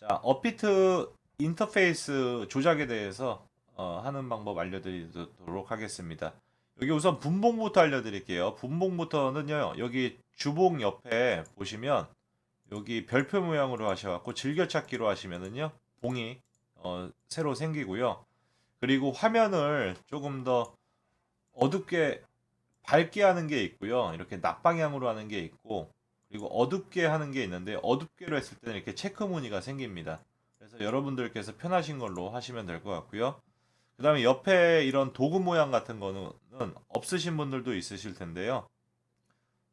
자, 업비트 인터페이스 조작에 대해서 어, 하는 방법 알려드리도록 하겠습니다. 여기 우선 분봉부터 알려드릴게요. 분봉부터는요, 여기 주봉 옆에 보시면 여기 별표 모양으로 하셔갖고 즐겨찾기로 하시면은요, 봉이 어, 새로 생기고요. 그리고 화면을 조금 더 어둡게 밝게 하는 게 있고요. 이렇게 낮방향으로 하는 게 있고, 그리고 어둡게 하는 게 있는데 어둡게로 했을 때는 이렇게 체크 무늬가 생깁니다. 그래서 여러분들께서 편하신 걸로 하시면 될 것 같고요. 그 다음에 옆에 이런 도구 모양 같은 거는 없으신 분들도 있으실 텐데요.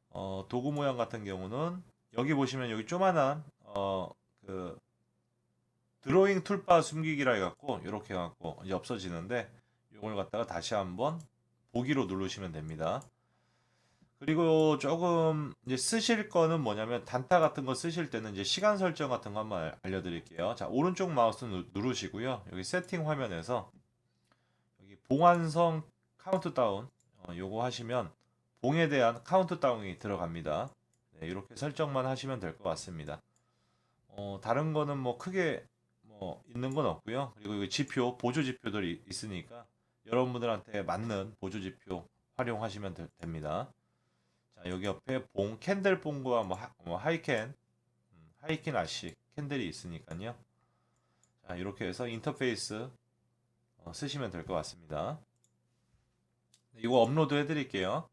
어, 도구 모양 같은 경우는 여기 보시면 여기 조만한 어, 그 드로잉 툴바 숨기기라 해갖고 이렇게 해갖고 이제 없어지는데 이걸 갖다가 다시 한번 보기로 누르시면 됩니다. 그리고 조금 이제 쓰실 거는 뭐냐면 단타 같은 거 쓰실 때는 이제 시간 설정 같은 거 한번 알- 알려드릴게요. 자 오른쪽 마우스 누, 누르시고요. 여기 세팅 화면에서 여기 봉완성 카운트다운 어, 요거 하시면 봉에 대한 카운트다운이 들어갑니다. 네, 이렇게 설정만 하시면 될 것 같습니다. 어, 다른 거는 뭐 크게 뭐 있는 건 없고요. 그리고 여기 지표 보조 지표들이 있으니까 여러분들한테 맞는 보조 지표 활용하시면 되- 됩니다. 자, 여기 옆에 봉, 캔들 봉과 뭐, 하, 뭐 하이캔, 음, 하이킨 아시 캔들이 있으니까요. 자, 이렇게 해서 인터페이스 어, 쓰시면 될 것 같습니다. 네, 이거 업로드 해드릴게요.